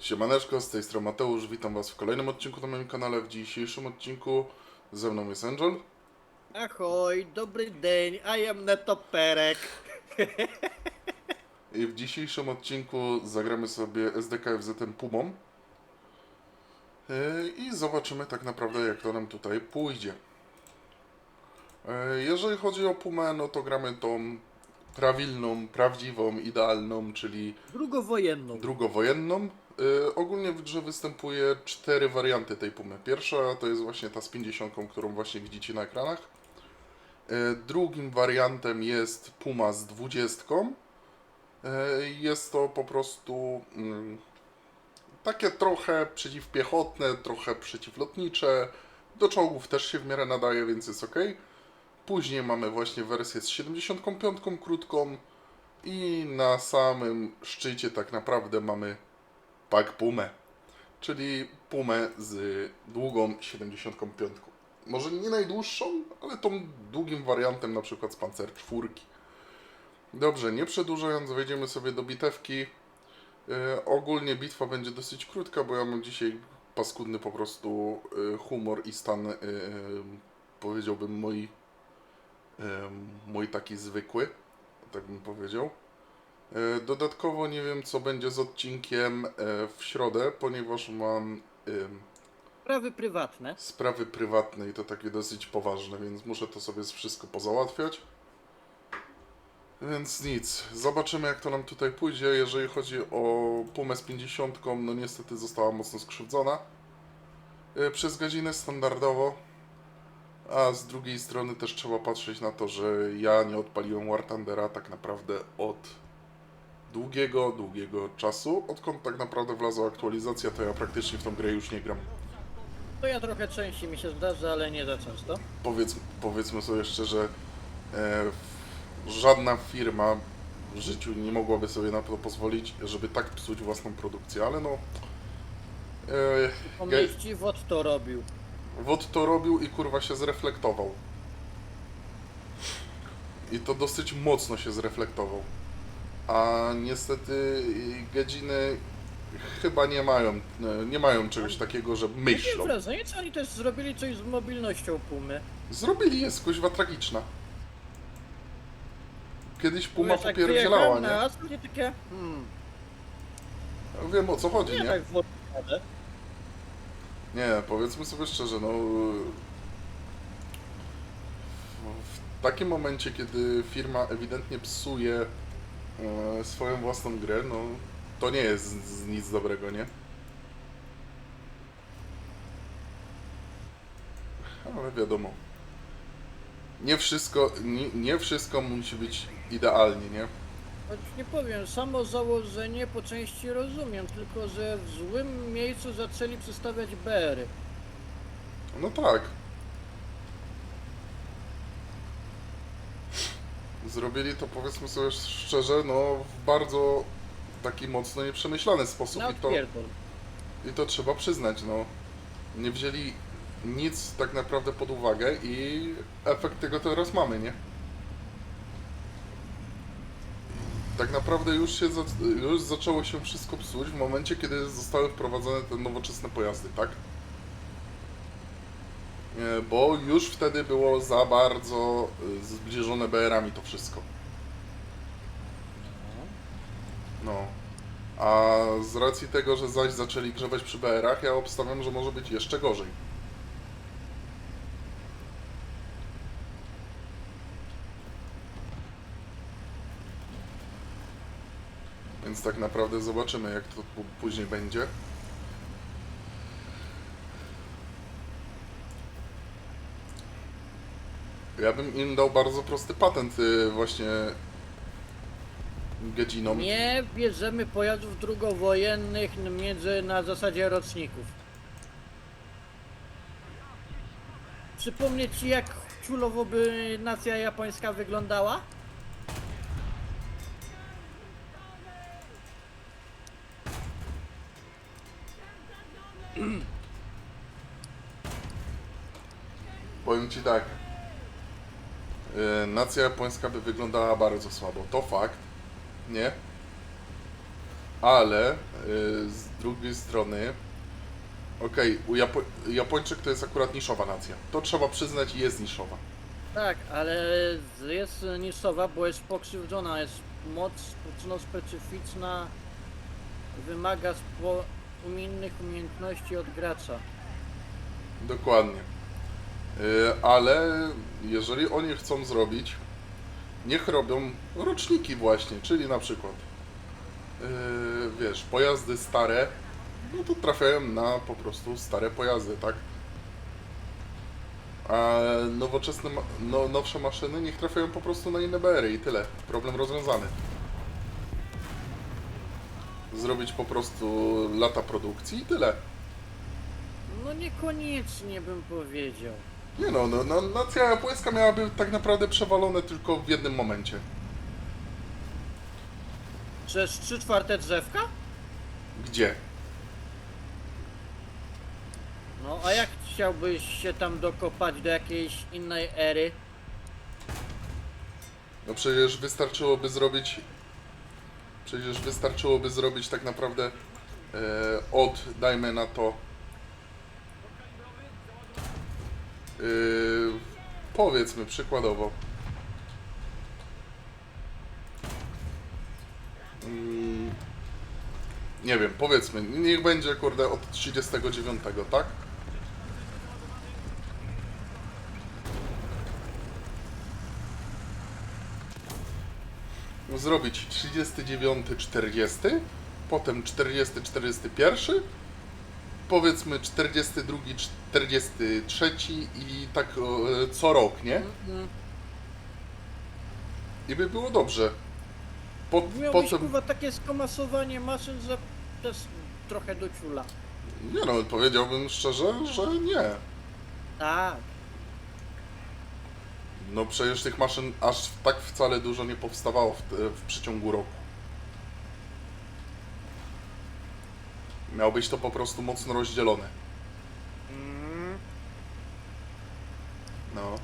Siemaneczko, z tej strony Mateusz, witam was w kolejnym odcinku na moim kanale. W dzisiejszym odcinku ze mną jest Angel Ahoj, dobry dzień, I am Netoperek. i w dzisiejszym odcinku zagramy sobie SDKFZ Pumą Yy, i zobaczymy tak naprawdę jak to nam tutaj pójdzie. Yy, Jeżeli chodzi o Pumę, no to gramy tą prawilną, prawdziwą, idealną, czyli Drugowojenną. drugowojenną. Y, ogólnie w grze występuje cztery warianty tej pumy. Pierwsza to jest właśnie ta z 50, którą właśnie widzicie na ekranach. Y, drugim wariantem jest puma z 20. Y, jest to po prostu mm, takie trochę przeciwpiechotne, trochę przeciwlotnicze. Do czołgów też się w miarę nadaje, więc jest ok. Później mamy właśnie wersję z 75 krótką. I na samym szczycie tak naprawdę mamy pak Pumę, czyli Pumę z długą 75. Może nie najdłuższą, ale tą długim wariantem na przykład z Pancer 4. Dobrze, nie przedłużając, wejdziemy sobie do bitewki. E, ogólnie bitwa będzie dosyć krótka, bo ja mam dzisiaj paskudny po prostu e, humor i stan, e, powiedziałbym, mój, e, mój taki zwykły, tak bym powiedział. E, Dodatkowo nie wiem, co będzie z odcinkiem e, w środę, ponieważ mam Sprawy prywatne. sprawy prywatne i to takie dosyć poważne, więc muszę to sobie wszystko pozałatwiać. Więc nic, zobaczymy jak to nam tutaj pójdzie. Jeżeli chodzi o Pumę z 50, no niestety została mocno skrzywdzona. E, Przez godzinę standardowo. A z drugiej strony też trzeba patrzeć na to, że ja nie odpaliłem War Thundera tak naprawdę od długiego, długiego czasu. Odkąd tak naprawdę wlazła aktualizacja, to ja praktycznie w tą grę już nie gram. To ja trochę częściej mi się zdarza, ale nie za często. Powiedz, powiedzmy sobie szczerze, e, żadna firma w życiu nie mogłaby sobie na to pozwolić, żeby tak psuć własną produkcję, ale no. E, Pomyślci WOT to robił. WOD to robił i kurwa się zreflektował. I to dosyć mocno się zreflektował. A niestety y, godziny chyba nie mają, e, nie mają czegoś takiego, że Mam myślą. wrażenie, co oni też zrobili coś z mobilnością Pumy. Zrobili jest kuźwa tragiczna. Kiedyś Puma Wiesz, popierdzielała, nie? na asfalt i takie, hmm, Wiem o co chodzi, nie nie? tak jadę. Nie, powiedzmy sobie szczerze, no. W takim momencie, kiedy firma ewidentnie psuje e, swoją własną grę, no to nie jest z- z nic dobrego, nie? Ale wiadomo. Nie wszystko, nie, nie wszystko musi być idealnie, nie? Choć nie powiem, samo założenie po części rozumiem, tylko że w złym miejscu zaczęli przystawiać BR-y. No tak. Zrobili to powiedzmy sobie szczerze, no w bardzo taki mocno nieprzemyślany sposób Na i to, i to trzeba przyznać, no. Nie wzięli nic tak naprawdę pod uwagę i efekt tego teraz mamy, nie? Tak naprawdę już się za, już zaczęło się wszystko psuć w momencie, kiedy zostały wprowadzone te nowoczesne pojazdy, tak? Nie, bo już wtedy było za bardzo y, zbliżone BR-ami to wszystko. No. A z racji tego, że zaś zaczęli grzebać przy BR-ach, ja obstawiam, że może być jeszcze gorzej. Więc tak naprawdę zobaczymy, jak to później będzie. Ja bym im dał bardzo prosty patent y, właśnie godzinom. Nie bierzemy pojazdów drugowojennych między na zasadzie roczników. Przypomnieć ci jak ciulowo by nacja japońska wyglądała? Powiem ci tak. Y, Nacja japońska by wyglądała bardzo słabo. To fakt. Nie? ale y, z drugiej strony, okej, u Japo Japończyk to jest akurat niszowa nacja. To trzeba przyznać jest niszowa. Tak, ale jest niszowa, bo jest pokrzywdzona, jest mocno specyficzna, wymaga innych umiejętności od gracza. Dokładnie. Y, ale jeżeli oni chcą zrobić, niech robią roczniki właśnie, czyli na przykład, y, wiesz, pojazdy stare, no to trafiają na po prostu stare pojazdy, tak? A nowoczesne, no, nowsze maszyny niech trafiają po prostu na inne BR-y i tyle. Problem rozwiązany. Zrobić po prostu lata produkcji i tyle. No niekoniecznie bym powiedział. Nie no, no, no nacja japońska miałaby tak naprawdę przewalone tylko w jednym momencie. Przez 3 czwarte drzewka? Gdzie? No a jak chciałbyś się tam dokopać do jakiejś innej ery? No przecież wystarczyłoby zrobić... Przecież wystarczyłoby zrobić tak naprawdę e, od, dajmy na to... E, powiedzmy przykładowo. Mm, nie wiem, powiedzmy, niech będzie kurde od 39, tak? zrobić 39, 40, potem 40, 41, powiedzmy 42, 43 i tak e, co rok, nie? Mhm. I by było dobrze. Po, Miałbyś potem, kurwa takie skomasowanie maszyn, że też trochę do ciula. nie no, powiedziałbym szczerze, że nie. Tak. No przecież tych maszyn aż tak wcale dużo nie powstawało w, w przeciągu roku. Miał być to po prostu mocno rozdzielone. Mm. No.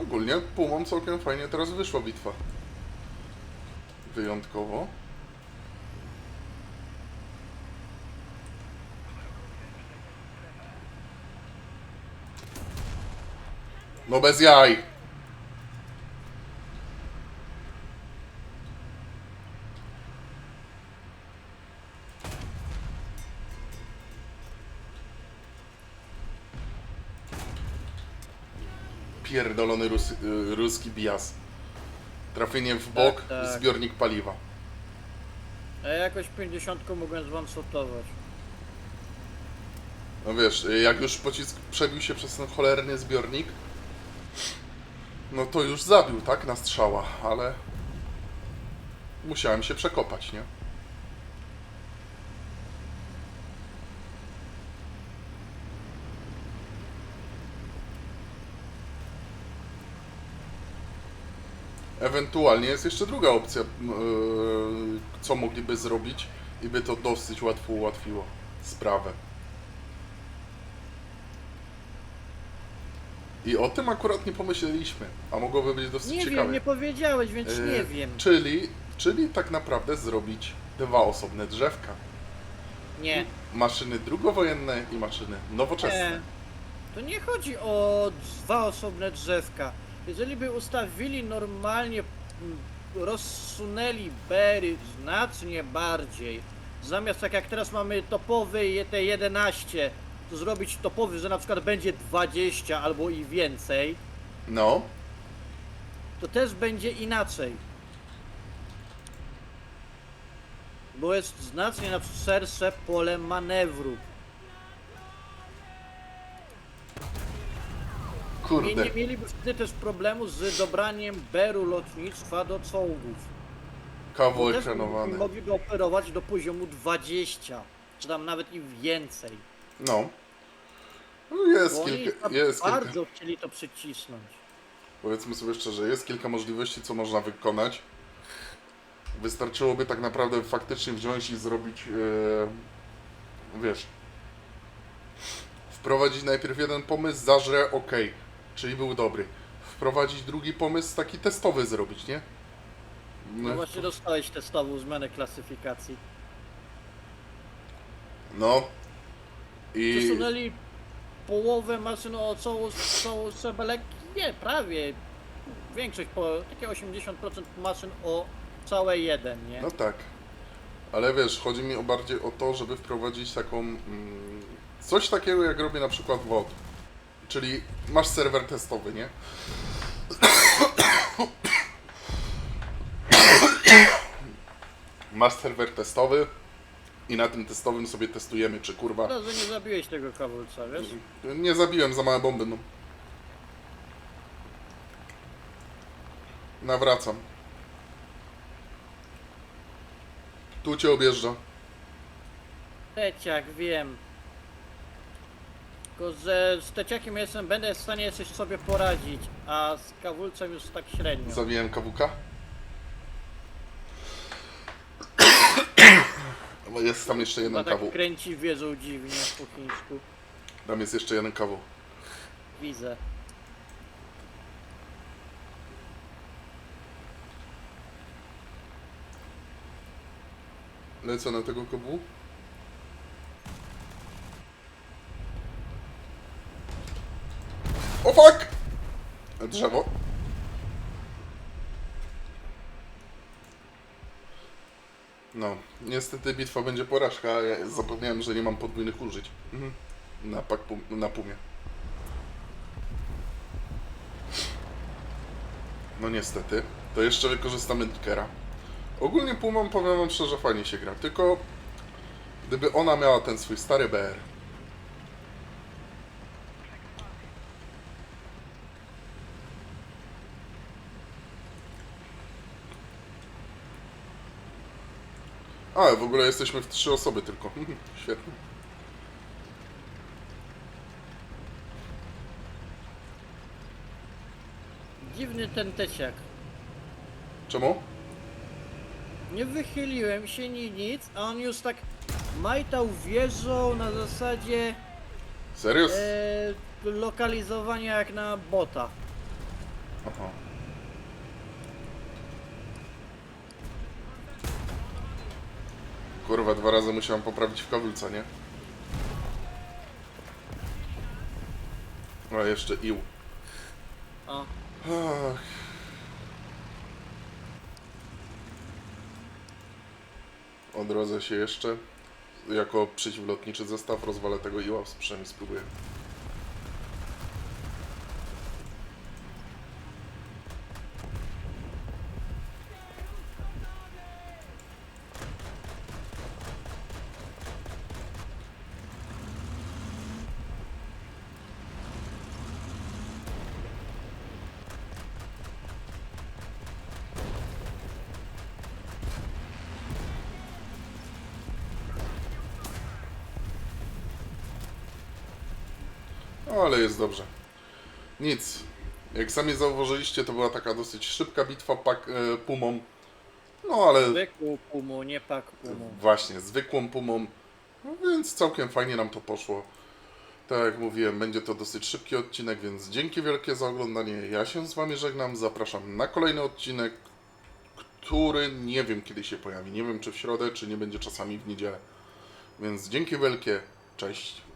Ogólnie Pumą całkiem fajnie teraz wyszła bitwa. Wyjątkowo. No bez jaj. Pierdolony rus, y, ruski bias. Trafienie w bok, Tak, tak. zbiornik paliwa. A ja jakoś 50 mogłem zwansotować. No wiesz, y, jak już pocisk przebił się przez ten cholerny zbiornik, no to już zabił, tak, na strzała, ale musiałem się przekopać, nie? Ewentualnie jest jeszcze druga opcja, yy, co mogliby zrobić i by to dosyć łatwo ułatwiło sprawę. I o tym akurat nie pomyśleliśmy, a mogłoby być dosyć Nie ciekawe. wiem, nie powiedziałeś, więc E, nie wiem. Czyli, czyli tak naprawdę zrobić dwa osobne drzewka. Nie. Maszyny drugowojenne i maszyny nowoczesne. Nie. To nie chodzi o dwa osobne drzewka. Jeżeli by ustawili normalnie, mm, rozsunęli bery znacznie bardziej, zamiast tak jak teraz mamy topowy te 11, to zrobić topowy, że na przykład będzie 20 albo i więcej, No, to też będzie inaczej. Bo jest znacznie na szersze pole manewru. Kurde. nie mieliby wtedy też problemu z dobraniem beru lotnictwa do czołgów. Kawał Bo też ekranowany. Mogliby operować do poziomu 20, czy tam nawet i więcej. No. No jest Bo oni kilka, tam jest kilka, bardzo chcieli to przycisnąć. powiedzmy sobie szczerze, jest kilka możliwości, co można wykonać. Wystarczyłoby tak naprawdę faktycznie wziąć i zrobić, e, wiesz, wprowadzić najpierw jeden pomysł, zażre, ok. Czyli był dobry. Wprowadzić drugi pomysł, taki testowy zrobić, nie? No właśnie dostałeś testową zmianę klasyfikacji. No. I Przesunęli połowę maszyn o całą, całą szabelek? Nie, prawie. Większość, po, takie 80% maszyn o całe jeden, nie? no tak. Ale wiesz, chodzi mi o bardziej o to, żeby wprowadzić taką mm, coś takiego jak robię na przykład WOD. Czyli masz serwer testowy, nie? Masz serwer testowy i na tym testowym sobie testujemy, czy kurwa Szkoda, że nie zabiłeś tego kawulca, wiesz? Nie zabiłem za małe bomby, no. Nawracam. Tu cię objeżdża. Teciak, wiem. Tylko, że z teciakiem jestem, będę w stanie coś sobie poradzić, a z kawulcem już tak średnio. Zabiłem kawuka. Bo jest tam jeszcze Chyba jeden tak kawu. kręci wieżą dziwnie po chińsku. Tam jest jeszcze jeden kawu. Widzę. Lecę na tego kawu. O fuck! Drzewo. No, niestety bitwa będzie porażka, ja zapomniałem, że nie mam podwójnych użyć. Mhm. Na, pak, na pumie. No niestety. To jeszcze wykorzystamy Dickera. Ogólnie Pumą powiem wam szczerze, fajnie się gra, tylko gdyby ona miała ten swój stary BR. A, w ogóle jesteśmy w trzy osoby tylko. Świetnie. Dziwny ten teciak. Czemu? Nie wychyliłem się ni nic, a on już tak majtał wieżą na zasadzie Serio? e, lokalizowania jak na bota. Aha. Kurwa, dwa razy musiałem poprawić w kawulca, nie? A jeszcze ił. O, Ach. Odrodzę się jeszcze. Jako przeciwlotniczy zestaw rozwalę tego iła, przynajmniej spróbuję. No, ale jest dobrze. Nic. Jak sami zauważyliście, to była taka dosyć szybka bitwa pak, e, pumą. No ale zwykłą pumu, nie pak pumu. właśnie, zwykłą pumą. No, więc całkiem fajnie nam to poszło. Tak jak mówiłem, będzie to dosyć szybki odcinek, więc dzięki wielkie za oglądanie. Ja się z Wami żegnam. Zapraszam na kolejny odcinek, który nie wiem kiedy się pojawi. Nie wiem czy w środę, czy nie będzie czasami w niedzielę. Więc dzięki wielkie. Cześć.